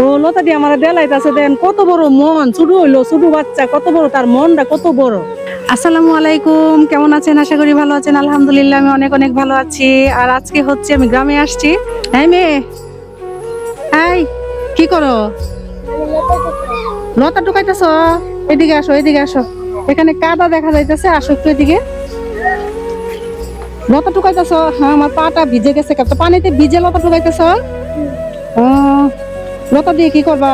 ও লতা দিয়ে আমার দেলাইতাছে দেন কত বড় মন ছোট হইল ছোট বাচ্চা কত বড় তার মনটা কত বড়। আসসালামু আলাইকুম কেমন আছেন? আশা করি ভালো আছেন। আলহামদুলিল্লাহ আমি অনেক অনেক ভালো আছি। আর আজকে হচ্ছে আমি গ্রামে আসছি। হ্যাঁ মেয়ে? হাই কি করো? লতা টুকাইতেছ এদিকে আসো এদিকে আসো। এখানে কাদা দেখা যাইতেছে আসো একটু এদিকে। লতা টুকাইতেছ হ্যাঁ আমার পাটা ভিজে গেছে। পানিতে ভিজে লতা টুকাইতেছ ও, লতা দিয়ে কি করবা?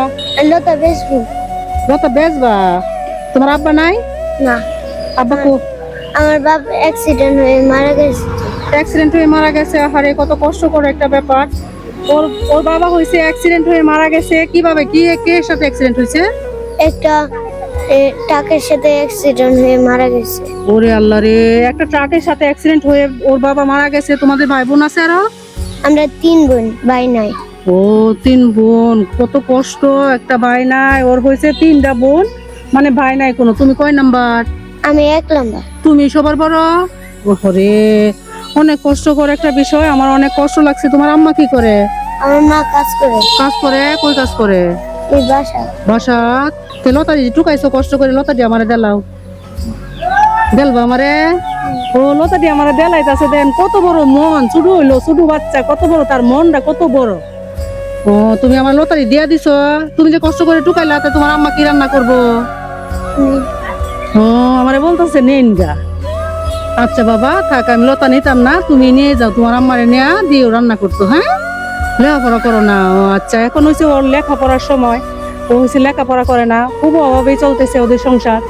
লতা বেসবো লতা বেচবা? তোমার আব্বা নাই? না। আব্বা কো আমার বাপ অ্যাক্সিডেন্ট হয়ে মারা গেছে। অ্যাক্সিডেন্ট হয়ে মারা গেছে আরে কত কষ্ট করে একটা ব্যাপার। ওর ওর বাবা হয়েছে অ্যাক্সিডেন্ট হয়ে মারা গেছে। কীভাবে কি কে এর সাথে অ্যাক্সিডেন্ট হয়েছে একটা ট্রাকের সাথে অ্যাক্সিডেন্ট হয়ে মারা গেছে। ওরে আল্লাহ রে একটা ট্রাকের সাথে অ্যাক্সিডেন্ট হয়ে ওর বাবা মারা গেছে। তোমাদের ভাই বোন আছে আরও? আমরা তিন বোন ভাই নাই। ও তিন বোন কত কষ্ট একটা ভাই নাই ওর হয়েছে তিনটা বোন। মানে ভাই নাই কোনো তুমি কয় নাম্বার? আমি এক লম্বা তুমি সবার বড়? ওরে অনেক কষ্টকর একটা বিষয় আমার অনেক কষ্ট লাগছে তোমার আম্মা কি করে? আমার মা কাজ করে। কাজ করে কই কাজ করে? এই বাসা বাসা তে লতা দি টুকাইছো কষ্ট করে লতা দি আমারে দেলাও। দেলবা আমারে? ও লতা দি আমারে দেলাইতাছে দেন কত বড় মন ছোট হইল ছোট বাচ্চা কত বড় তার মনটা কত বড়। ও, তুমি আমার লতারি দিয়া দিছো। তুমি যে কষ্ট করে টুকাইলা, তে তোমার আম্মা কি রান্না করব? ও, আমারে বলতেছে নেন গা আচ্ছা বাবা, থাক, আমি লতা নিতাম না, তুমি নিয়ে যাও, তোমার আম্মারে নেয়া দিও, রান্না করতো হ্যাঁ? লেখাপড়া করো না। ও আচ্ছা এখন হয়েছে ওর লেখাপড়ার সময়। ও হয়েছে লেখাপড়া করে না, খুব অভাবেই চলতেছে ওদের সংসার।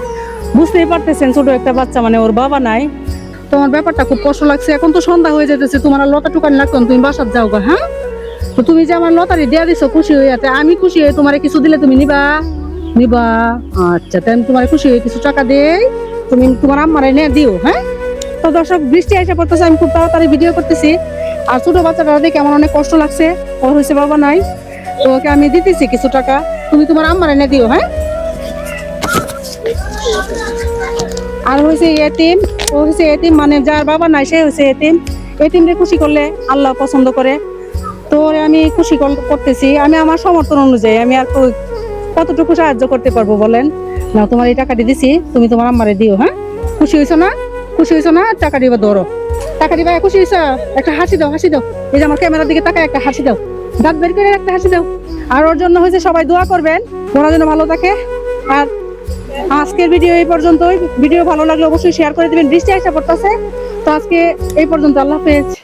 বুঝতেই পারতেছেন, ছোট একটা বাচ্চা মানে ওর বাবা নাই। তোমার ব্যাপারটা খুব কষ্ট লাগছে, এখন তো সন্ধ্যা হয়ে যেতেছে তোমার লতা টুকানি লাগতো তুমি বাসার যাও গা হ্যাঁ? তো তুমি যে আমার লতারি দিয়া দিছো, খুশি হইয়াতে আমি খুশি হয়ে তোমার কিছু দিলে তুমি নিবা? নিবা। আচ্ছা তাই তোমার খুশি হয়ে কিছু টাকা দেই। তুমি তোমার আম্মারে নিয়ে দিও হ্যাঁ? তো দর্শক, বৃষ্টি এসে পড়তেছে, আমি খুব তাড়াতাড়ি ভিডিও করতেছি। আর ছোট বাচ্চাটা দেখে আমার অনেক কষ্ট লাগছে। ওর হয়েছে বাবা নাই। তো ওকে আমি দিতেছি কিছু টাকা। তুমি তোমার আম্মারে নিয়ে দিও হ্যাঁ? আর হয়েছে এতিম। ও হয়েছে এতিম মানে যার বাবা নাই, সে হয়েছে এতিম। এতিমরে খুশি করলে আল্লাহ পছন্দ করে। তো আমি খুশি কর- করতেছি। আমি আমার সমর্থন অনুযায়ী আমি আর কতটুকু সাহায্য করতে পারব বলেন? না, তোমার এই টাকাটি দিছি, তুমি তোমার আম্মারে দিও হ্যাঁ? খুশি হয়েছো না? খুশি হয়েছো না? টাকা দিবা ধরো। টাকা দিবা খুশি হয়েছো একটা হাসি দাও হাসি দাও। এই যে আমার ক্যামেরার দিকে টাকা একটা হাসি দাও। দাঁত বের করে একটা হাসি দাও। আর ওর জন্য হয়েছে সবাই দোয়া করবেন। ওরা যেন ভালো থাকে। আর আজকের ভিডিও এই পর্যন্তই। ভিডিও ভালো লাগলে অবশ্যই শেয়ার করে দিবেন। বৃষ্টি আসা পড়তেছে। তো আজকে এই পর্যন্ত। আল্লাহ হাফেজ।